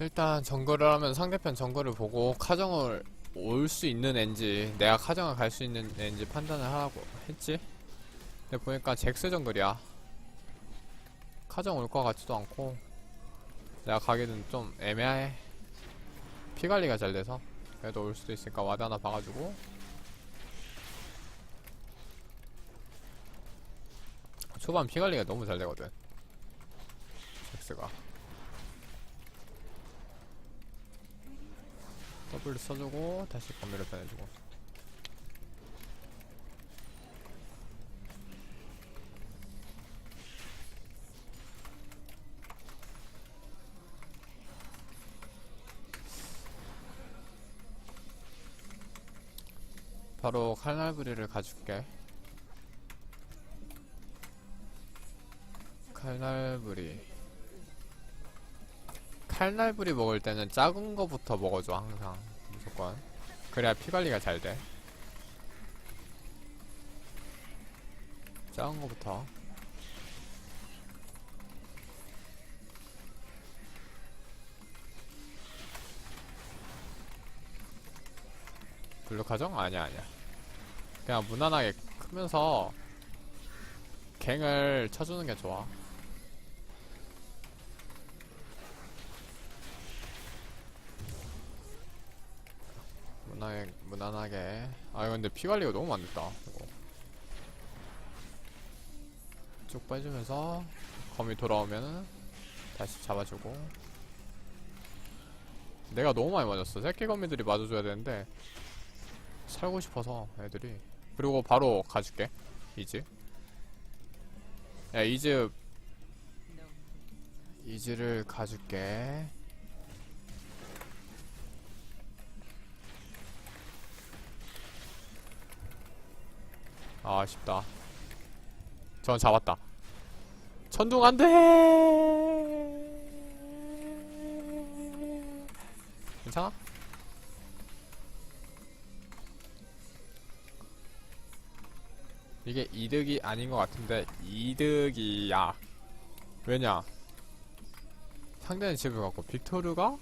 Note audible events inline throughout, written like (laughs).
일단 정글을 하면 상대편 정글을 보고 카정을 올 수 있는 앤지 내가 카정을 갈 수 있는 앤지 판단을 하라고 했지? 근데 보니까 잭스 정글이야. 카정 올 것 같지도 않고 내가 가기는 좀 애매해. 피 관리가 잘 돼서 그래도 올 수도 있으니까 와드 하나 박아주고. 초반 피 관리가 너무 잘 되거든 잭스가 W 써주고 다시 범위를 변해주고. 바로 칼날부리를 가줄게. 칼날부리 칼날부리 먹을 때는 작은 거부터 먹어줘 항상 무조건 그래야 피 관리가 잘 돼. 작은 거부터. 블루 가정? 아니야 아니야. 그냥 무난하게 크면서 갱을 쳐주는 게 좋아. 무난하게. 아, 근데 피 관리가 너무 안 됐다. 이거. 쭉 빼주면서, 거미 돌아오면은, 다시 잡아주고. 내가 너무 많이 맞았어. 새끼 거미들이 맞아줘야 되는데, 살고 싶어서, 애들이. 그리고 바로 가줄게. 이즈. 야, 이즈. 이즈를 가줄게. 아, 아쉽다. 전 잡았다. 천둥 안 돼! 괜찮아? 이게 이득이 아닌 것 같은데, 이득이야. 왜냐? 상대는 집을 갖고 빅토르가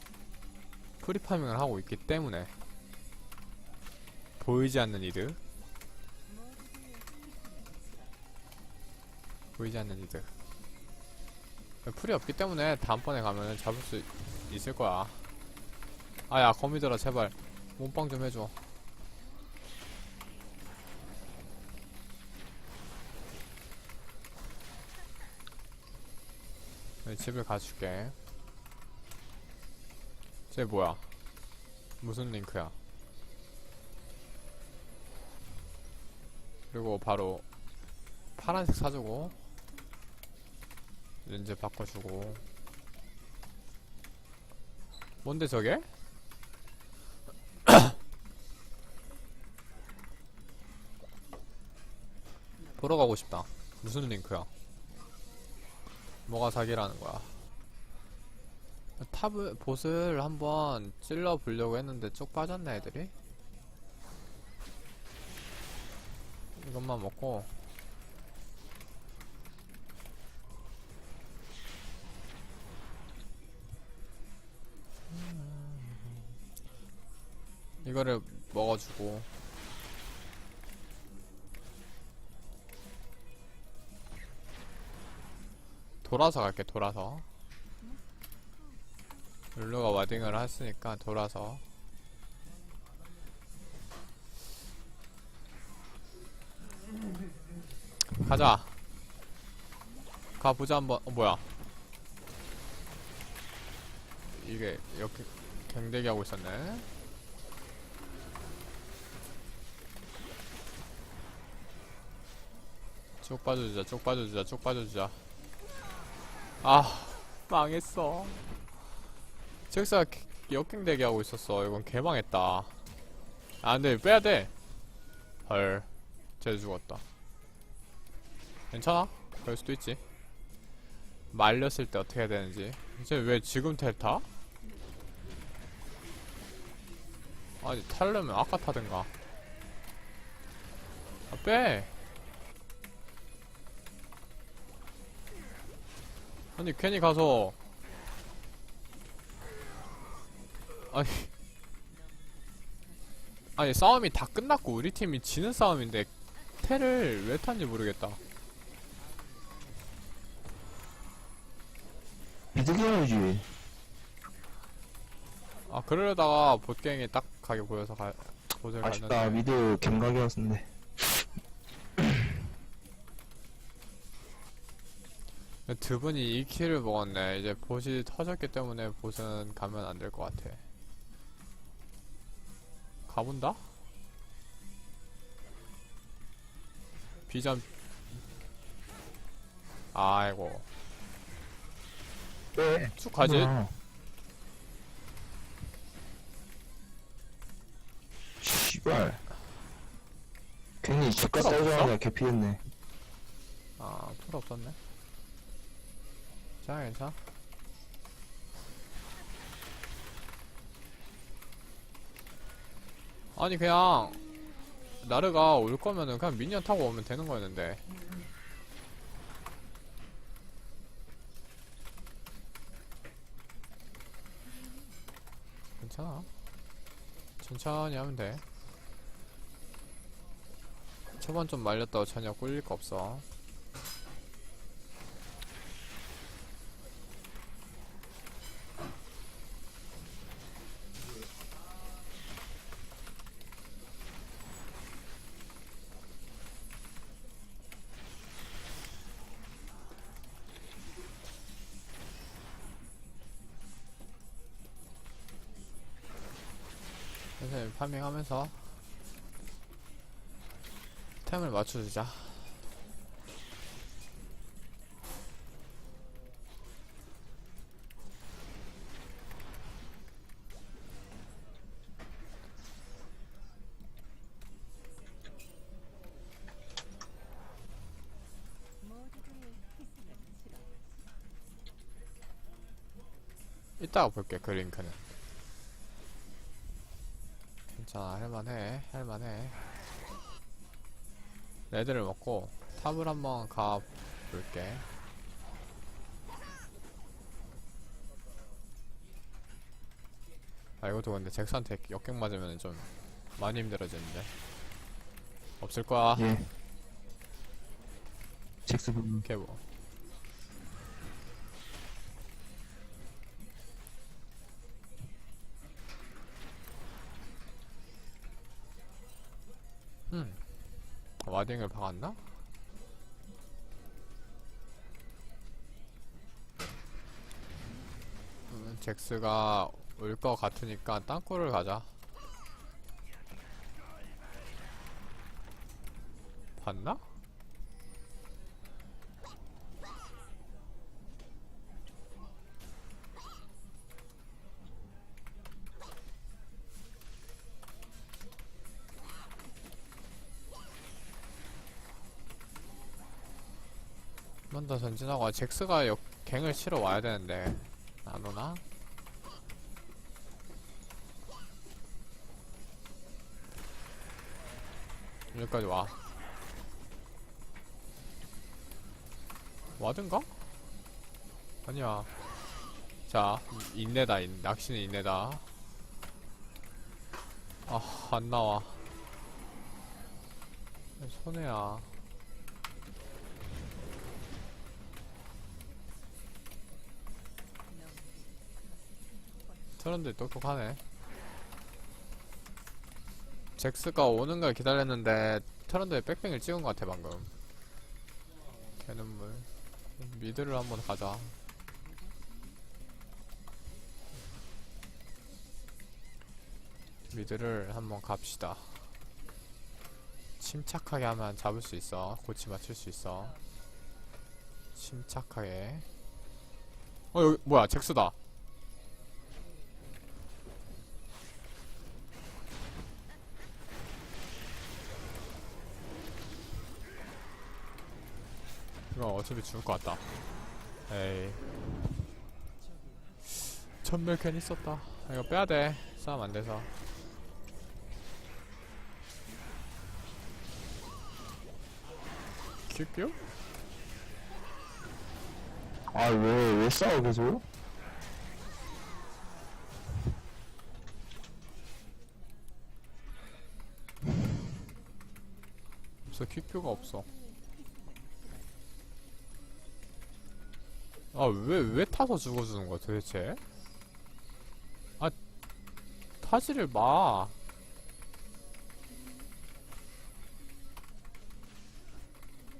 프리파밍을 하고 있기 때문에 보이지 않는 이득 보이지 않는 이득. 풀이 없기 때문에 다음번에 가면은 잡을 수 있을 거야. 아야 거미들아 제발. 몸빵 좀 해줘. 네, 집을 가줄게. 쟤 뭐야? 무슨 링크야? 그리고 바로 파란색 사주고 렌즈 바꿔주고. 뭔데 저게? (coughs) 보러 가고 싶다. 무슨 링크야? 뭐가 사기라는 거야? 탑을 보스를 한번 찔러 보려고 했는데 쭉 빠졌네 애들이. 이것만 먹고 이거를 먹어주고. 돌아서 갈게 돌아서. 룰루가 와딩을 했으니까 돌아서. 가자. 가보자 한번. 어 뭐야? 이게 이렇게 갱대기 하고 있었네 쭉 빠져주자 쭉 빠져주자 쭉 빠져주자. 아 망했어. 잭스가 역갱대기 하고 있었어. 이건 개망했다. 아 근데 빼야돼. 헐쟤 죽었다. 괜찮아? 그럴 수도 있지. 말렸을 때 어떻게 해야 되는지. 이제 왜 지금 텔 타? 아니 타려면 아까 타든가. 아 빼! 아니 괜히 가서 아니 아니 싸움이 다 끝났고 우리 팀이 지는 싸움인데 테를 왜 탄지 모르겠다 미드 게임이지. 아 그러려다가 보갱이 딱 가게 보여서 가 보질 아쉽다. 갔는데 미드 gem각이었는데. 두 분이 2킬을 먹었네 이제 보시 터졌기 때문에 보스는 가면 안 될 것 같아 가본다? 비전 아이고 왜? 쭉 가지 아. 씨발. 괜히 집가 없어? 싸우자마자 개피했네. 아, 풀 없었네. 자, 괜찮아. 아니, 그냥, 나르가 올 거면은 그냥 미니언 타고 오면 되는 거였는데. 괜찮아. 천천히 하면 돼. 초반 좀 말렸다고 전혀 꿀릴 거 없어. 파밍하면서 템을 맞춰주자. 이따가 볼게 그 링크는 괜찮아 할만해 할만해. 레드를 먹고 탑을 한번 가 볼게. 아 이것도 근데 잭스한테 역경 맞으면 좀 많이 힘들어지는데. 없을 거야. 예. 잭스 부분. 개보 음 와딩을 박았나? 음, 잭스가 올 것 같으니까 땅굴을 가자 봤나? 한 번 더 전진하고 아, 잭스가 역, 갱을 치러 와야 되는데. 안 오나? 여기까지 와. 와든가? 아니야. 자 인내다 인, 낚시는 인내다. 아 안나와. 손해야 트런드 똑똑하네. 잭스가 오는 걸 기다렸는데 트런드에 백뱅을 찍은 것 같아 방금. 개눈물. 미드를 한번 가자. 미드를 한번 갑시다. 침착하게 하면 잡을 수 있어. 고치 맞출 수 있어. 침착하게. 어 여기 뭐야 잭스다. 어차피 죽을 것 같다. 에이. 천멸캔 있었다. 아, 이거 빼야돼. 싸움 안돼서. 큐큐? 아왜왜 싸워 계속? 없어 큐큐가 없어. 아 왜 왜 타서 죽어주는 거야 도대체? 아 타지를 마.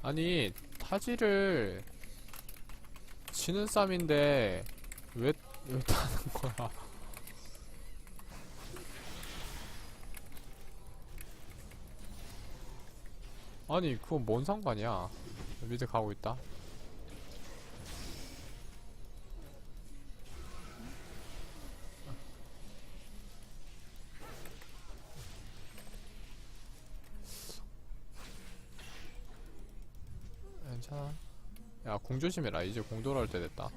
아니 타지를 치는 쌈인데 왜 왜 타는 거야? 아니 그건 뭔 상관이야? 미드 가고 있다 공 조심해라 이제 공 돌아올 때 됐다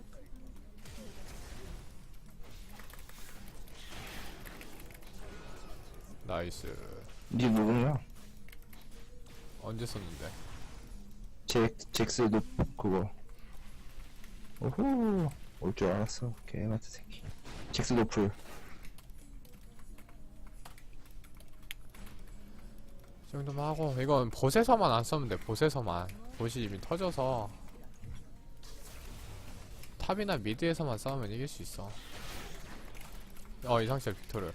나이스 니 누구냐? 언제 썼는데 잭, 잭스도 그거. 오호. 올 줄 알았어. 개 같은 새끼. 잭스 노플. 이 정도만 하고 이건 보세서만 안 쓰면 돼 보세서만 보시 이미 터져서 탑이나 미드에서만 싸우면 이길 수 있어. 어 이상철 빅토르.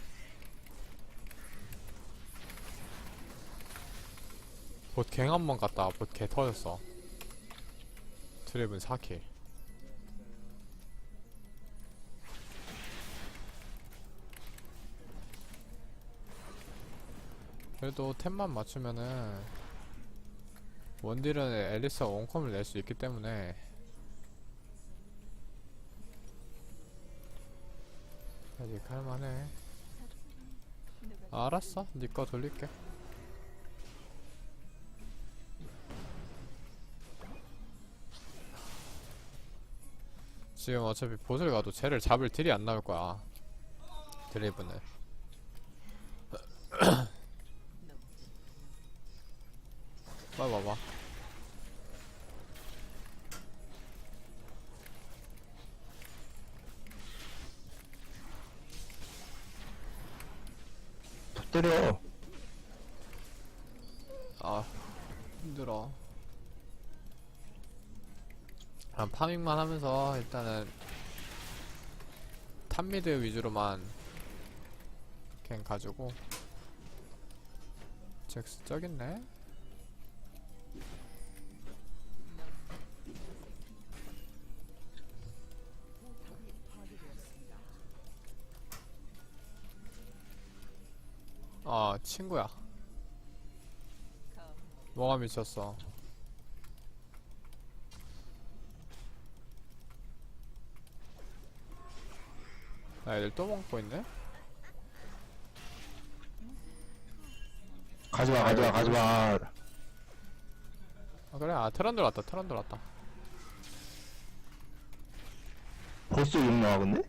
봇갱 한 번 갔다가 봇개 터졌어. 트랩은 4킬. 그래도 템만 맞추면은 원딜은 앨리스가 원컴을 낼 수 있기 때문에 아직 할만해. 알았어. 니거 돌릴게. 지금 어차피 보슬 가도 쟤를 잡을 딜이 안 나올 거야. 드리브는 (clears throat) 빨리 와봐 때려. 아 힘들어. 그냥 파밍만 하면서 일단은 탑미드 위주로만 갱 가지고. 잭스 저기 있네 아 친구야 뭐가 미쳤어 아 애들 또 먹고 있네? 가지마, 가지마, 가지마. 아 그래 아 트런들 왔다 트런들 왔다 벌써 욕 나와, 근데?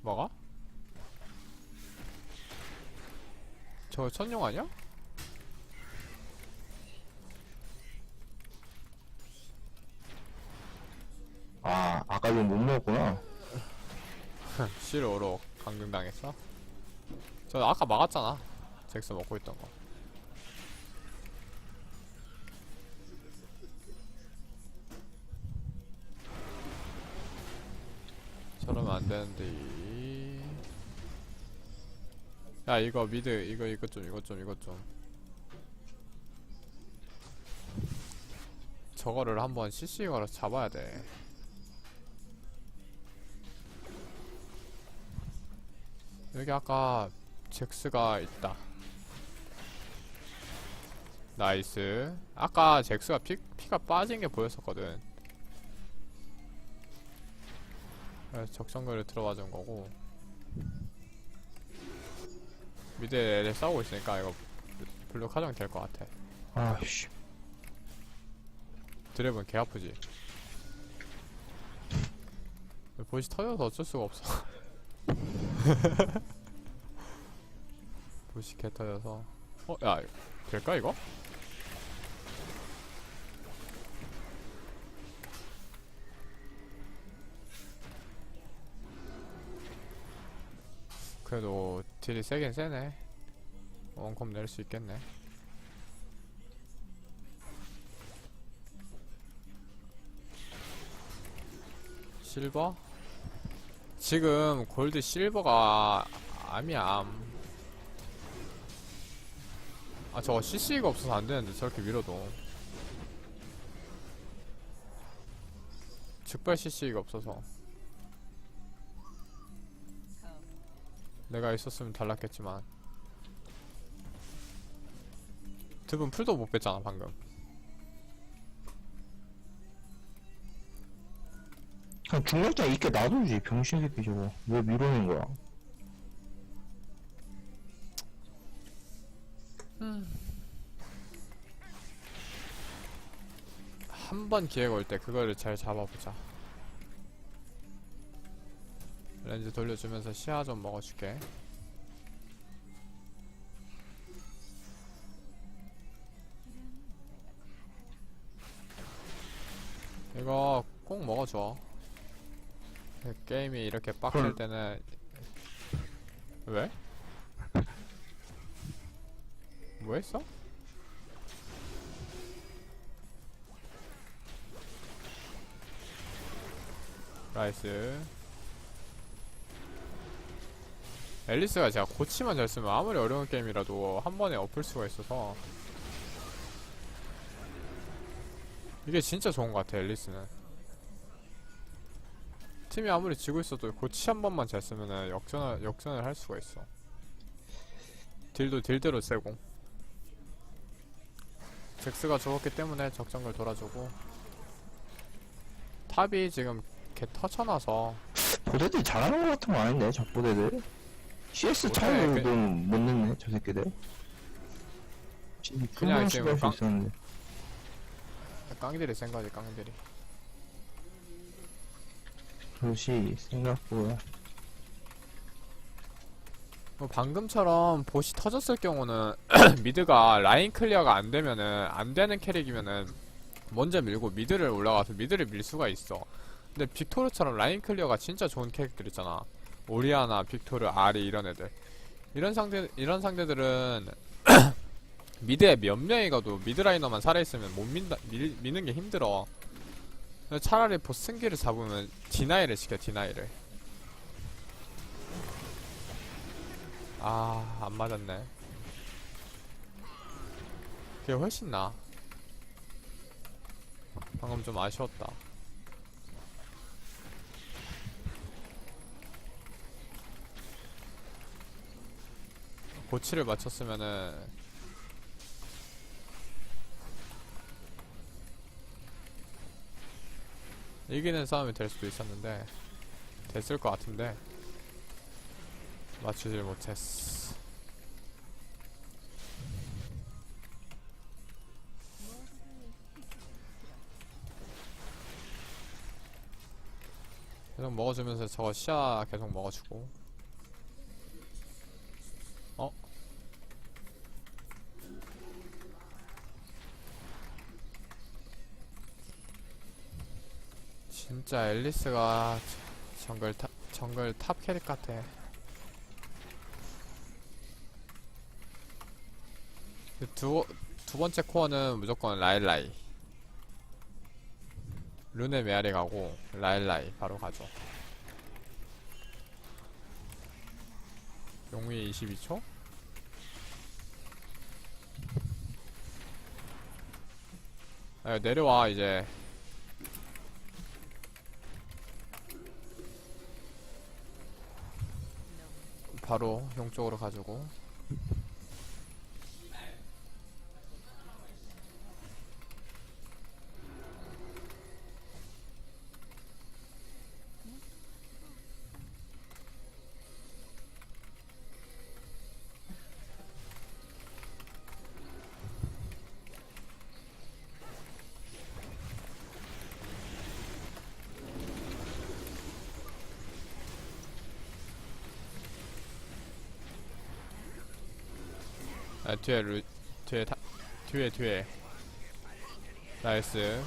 뭐가? 저 천룡 아니야? 아, 아까 이거 못 먹었구나. (laughs) 실오로 강등당했어? 저 아까 막았잖아 잭스 먹고 있던 거 저러면 안 되는데 이- 야 이거 미드 이거 이것 좀 이것 좀 이것 좀 저거를 한번 CC 걸어서 잡아야 돼 여기 아까 잭스가 있다. 나이스. 아까 잭스가 피, 피가 빠진 게 보였었거든. 그래서 적정거를 들어와 준 거고. 미드에 싸우고 있으니까 이거 블루 카정 될 것 같아. 아씨. 드랩은 개 아프지. 보시 터져서 어쩔 수가 없어. (laughs) 보시 개 터져서. 어, 야, 될까 이거? 그래도 딜이 세긴 세네. 원컴 낼 수 있겠네. 실버? 지금 골드 실버가 암이암. 아 저거 CC가 없어서 안되는데 저렇게 밀어도. 즉발 CC가 없어서. 내가 있었으면 달랐겠지만. 드분 풀도 못 뺐잖아 방금. 그냥 중력자 있게 놔두지 병신 새끼 저거 왜 밀어낸 거야? 한 번 기회가 올 때 그거를 잘 잡아보자 렌즈 돌려주면서 시야 좀 먹어줄게 이거 꼭 먹어줘 그 게임이 이렇게 그럼- 때는 왜? (laughs) 뭐 했어? 나이스 앨리스가 제가 고치만 잘 쓰면 아무리 어려운 게임이라도 한 번에 엎을 수가 있어서. 이게 진짜 좋은 것 같아 앨리스는. 팀이 아무리 지고 있어도 고치 한 번만 잘 쓰면은 역전을, 역전을 할 수가 있어. 딜도 딜대로 세고. 잭스가 죽었기 때문에 적정글 돌아주고. 탑이 지금 개 터쳐놔서. 보대들 잘하는 거 같은 거 아닌데 저 보대들 CS 못해, 차이도 그- 못 넣네 저 새끼들 그냥 지금 할수 깡- 있었는데 깡들이 센 거지 깡들이 그것이 생각보다 뭐 방금처럼 보시 터졌을 경우는 (clears throat) 미드가 라인 클리어가 안 되면은 안 되는 캐릭이면은 먼저 밀고 미드를 올라가서 미드를 밀 수가 있어. 근데 빅토르처럼 라인 클리어가 진짜 좋은 캐릭들 있잖아. 오리아나, 빅토르, 아리 이런 애들. 이런 상대 이런 상대들은 (coughs) 미드에 몇 명이 가도 미드 라이너만 살아 있으면 못 민다 밀, 미는 게 힘들어. 차라리 보스승기를 잡으면 디나이를 시켜 디나이를. 아, 안 맞았네. 그게 훨씬 나. 방금 좀 아쉬웠다. 고치를 맞췄으면은 이기는 싸움이 될 수도 있었는데 됐을 것 같은데 맞추질 못했어. 계속 먹어주면서 저거 시야 계속 먹어주고 진짜 앨리스가 저- 정글 탑 정글 탑 캐릭 같아. 그 두, 두 번째 코어는 무조건 라일라이. 룬의 메아리 가고 라일라이 바로 가죠. 용의 22초? 아, 내려와 이제 바로 용 쪽으로 가지고 아, 뒤에 루, 뒤에 타, 뒤에 뒤에. 나이스.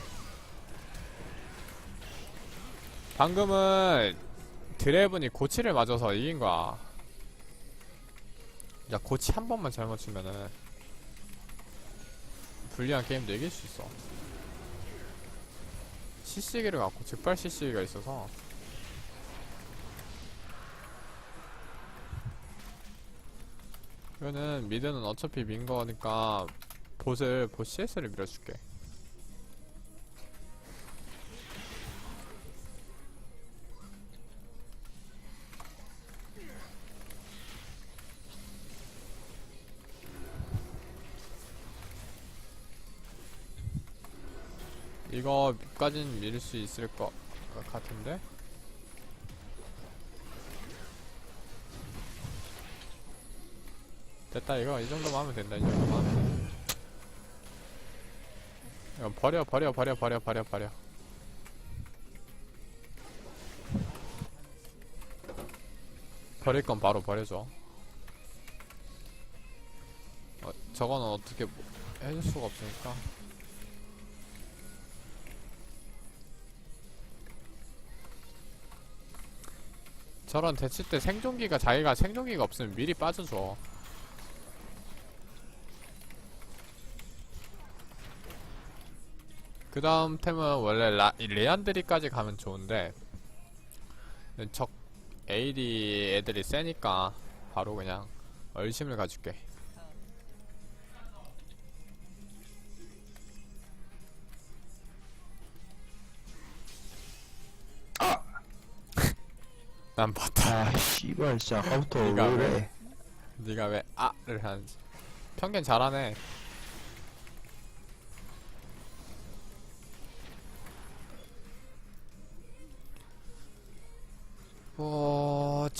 방금은 드래븐이 고치를 맞아서 이긴 거야. 야 고치 한 번만 잘못 치면은 불리한 게임도 이길 수 있어. CC기를 갖고 즉발 CC기가 있어서 이거는 미드는 어차피 민 거니까 보슬 보 CS를 밀어줄게. 이거 까진 밀 수 있을 것 같은데? 됐다 이거. 이 정도만 하면 된다 이 정도만. 이거 버려 버려 버려 버려 버려 버려. 버릴 건 바로 버려줘. 어, 저거는 어떻게 뭐 해줄 수가 없으니까. 저런 대치 때 생존기가 자기가 생존기가 없으면 미리 빠져줘 그 다음 템은 원래 라, 이 레안드리까지 가면 좋은데 적 AD 애들이 세니까 바로 그냥 얼심을 가줄게. 난 봤다 아 씨발 진짜 아까부터 네가 왜 네가 왜 아를 하는지 평균 잘하네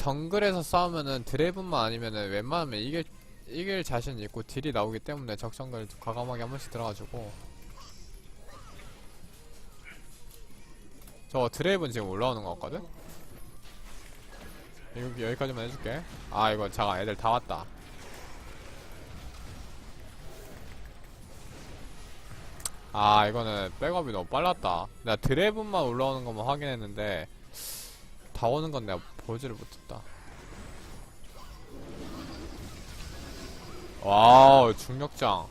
정글에서 싸우면은 드래븐만 아니면은 웬만하면 이길 이길 자신 있고 딜이 나오기 때문에 적정글 과감하게 한 번씩 들어가지고. 저 드래븐 지금 올라오는 거 같거든? 여기 여기까지만 해줄게. 아 이거 잠깐 애들 다 왔다. 아 이거는 백업이 너무 빨랐다. 내가 드래븐만 올라오는 것만 확인했는데 다 오는 건 내가 보지를 못했다 와우 중력장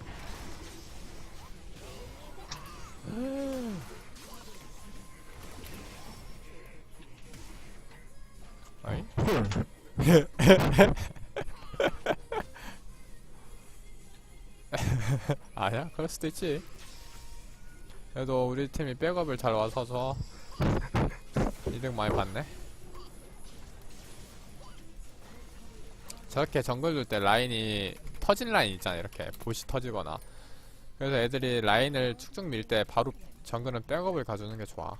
아이? 헐 (laughs) 아니야? 그럴 수도 있지. 그래도 우리 팀이 백업을 잘 와서서 이득 많이 봤네. 저렇게 정글 돌 때 라인이 터진 라인 있잖아 이렇게 보시 터지거나. 그래서 애들이 라인을 쭉쭉 밀 때 바로 정글은 백업을 가주는 게 좋아.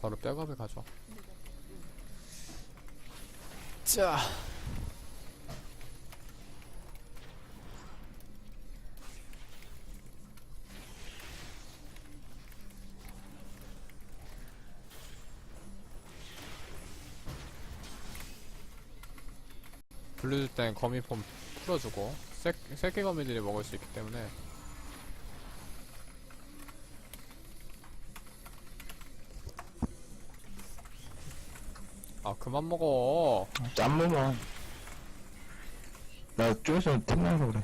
바로 백업을 가져. 자 불러줄 땐 거미폼 풀어주고 새, 새끼 거미들이 먹을 수 있기 때문에 아 그만 먹어. 짠모만 나 쪽에서 템나서 그래.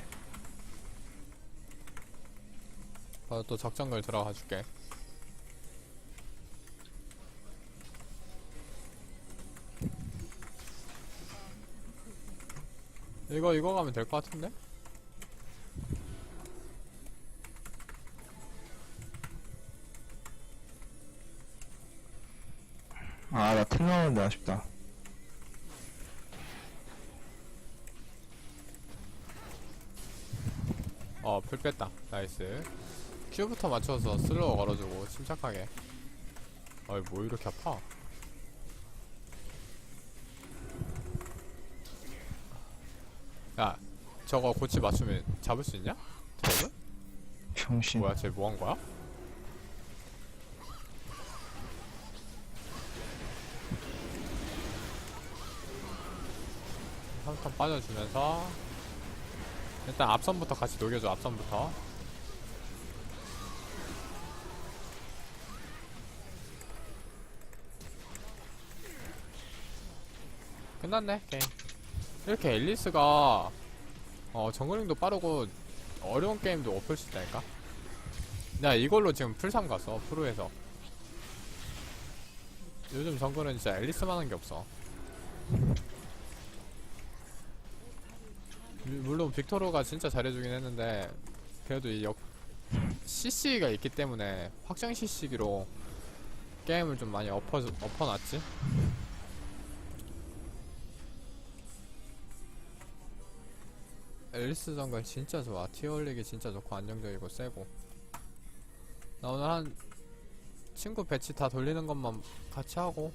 바로 또 적정글 들어가 줄게 이거 이거 가면 될 것 같은데? 아 나 템 나오는데 아쉽다 어, 풀 뺐다. 나이스. 큐부터 맞춰서 슬로우 걸어주고, 침착하게. 어이, 뭐 이렇게 아파? 야, 저거 고치 맞추면 잡을 수 있냐? 드래곤? 병신 뭐야, 쟤 뭐 한 거야? 한턴 빠져주면서 일단 앞선부터 같이 녹여줘 앞선부터 끝났네 게임 이렇게 앨리스가 어 정글링도 빠르고 어려운 게임도 엎을 수 있다니까? 나 이걸로 지금 풀3 갔어 프로에서. 요즘 정글은 진짜 앨리스만 한 게 없어. 물- 물론 빅토르가 진짜 잘해주긴 했는데 그래도 이 역 CC가 있기 때문에 확정 CC기로 게임을 좀 많이 엎어 엎어놨지 앨리스 정글 진짜 좋아. 티어 올리기 진짜 좋고 안정적이고 세고. 나 오늘 한 친구 배치 다 돌리는 것만 같이 하고